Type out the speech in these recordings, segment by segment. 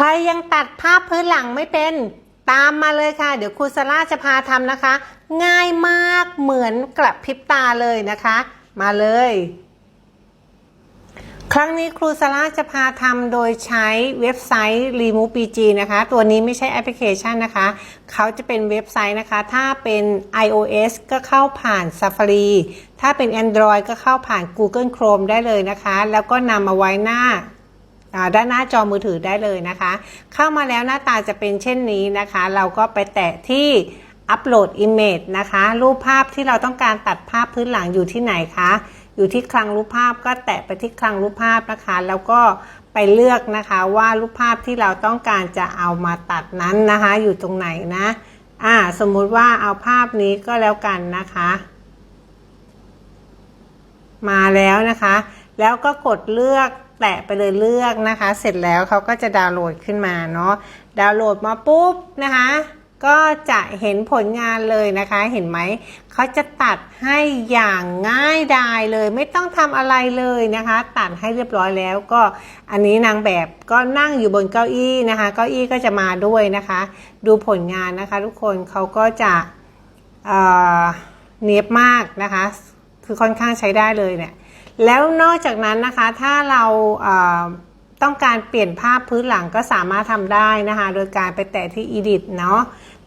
ใครยังตัดภาพพื้นหลังไม่เป็นตามมาเลยค่ะ เดี๋ยวครูซาร่าจะพาทำนะคะ ง่ายมากเหมือนกระพริบตาเลยนะคะ มาเลย ครั้งนี้ครูซาร่าจะพาทำโดยใช้เว็บไซต์ Remove PG นะคะ ตัวนี้ไม่ใช่แอปพลิเคชันนะคะ เขาจะเป็นเว็บไซต์นะคะ ถ้าเป็น iOS ก็เข้าผ่าน Safari ถ้าเป็น Android ก็เข้าผ่าน Google Chrome ได้เลยนะคะ แล้วก็นำมาไว้หน้าอ่า ด้านหน้าจอมือถือได้เลยนะคะ เข้ามาแล้วหน้าตาจะเป็นเช่นนี้นะคะ เราก็ไปแตะที่อัปโหลด Image นะคะ รูปภาพที่เราต้องการตัดภาพพื้นหลังอยู่ที่ไหนคะ อยู่ที่คลังรูปภาพก็แตะไปที่คลังรูปภาพนะคะ แล้วก็ไปเลือกนะคะว่ารูปภาพที่เราต้องการจะเอามาตัดนั้นนะคะ อยู่ตรงไหนนะอ่าสมมุติว่าเอาภาพนี้ก็แล้วกันนะคะ มาแล้วนะคะ แล้วก็กดเลือกแตะไปเลยเลือกนะคะ เสร็จแล้วเขาก็จะดาวน์โหลดขึ้นมาเนาะดาวน์โหลดมาปุ๊บนะคะ ก็จะเห็นผลงานเลยนะคะ เห็นไหมเขาจะตัดให้อย่างง่ายดายเลย ไม่ต้องทำอะไรเลยนะคะ ตัดให้เรียบร้อยแล้วก็อันนี้นางแบบก็นั่งอยู่บนเก้าอี้นะคะ เก้าอี้ก็จะมาด้วยนะคะ ดูผลงานนะคะ ทุกคนเขาก็จะเเนียบมากนะคะ คือค่อนข้างใช้ได้เลยเนี่ย แล้วนอกจากนั้นนะคะถ้าเราต้องการเปลี่ยนภาพพื้นหลังก็สามารถทำได้นะคะ โดยการไปแตะที่ edit เนาะ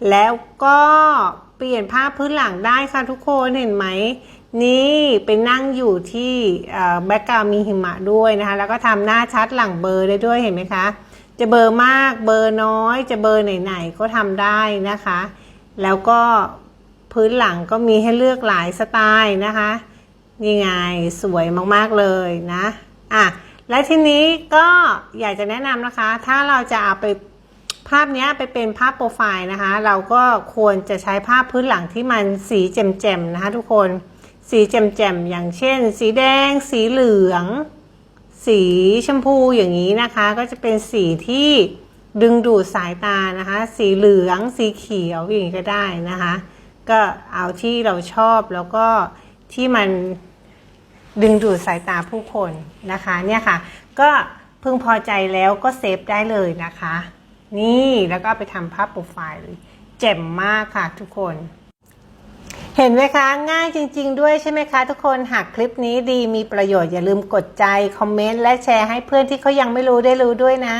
แล้วก็เปลี่ยนภาพพื้นหลังได้ค่ะทุกคนเห็นไหม นี่เป็นนั่งอยู่ที่แบ็กกราวมีหิมะด้วยนะคะ แล้วก็ทำหน้าชัดหลังเบอร์ได้ด้วยเห็นไหมคะ จะเบอร์มากเบอร์น้อย จะเบอร์ไหนๆก็ทำได้นะคะ แล้วก็พื้นหลังก็มีให้เลือกหลายสไตล์นะคะ นี่ไงสวยมากๆเลยนะอะและทีนี้ก็อยากจะแนะนำนะคะ ถ้าเราจะเอาไปภาพนี้ไปเป็นภาพโปรไฟล์นะคะ เราก็ควรจะใช้ภาพพื้นหลังที่มันสีแจ่มๆนะคะ ทุกคนสีแจ่มๆอย่างเช่น สีแดง สีเหลือง สีชมพูอย่างนี้นะคะ ก็จะเป็นสีที่ดึงดูดสายตานะคะ สีเหลือง สีเขียวอย่างนี้ก็ได้นะคะ ก็เอาที่เราชอบแล้วก็ที่มัน ดึงดูดสายตาผู้คนนะคะเนี่ยค่ะ ก็พึงพอใจแล้วก็เซฟได้เลยนะคะ นี่แล้วก็ไปทำภาพโปรไฟล์เลยเจ๋มมากค่ะทุกคน เห็นไหมคะ ง่ายจริง ๆ ด้วยใช่ไหมคะ ทุกคนหากคลิปนี้ดีมีประโยชน์อย่าลืมกดใจ คอมเมนต์และแชร์ให้เพื่อนที่เขายังไม่รู้ได้รู้ด้วยนะ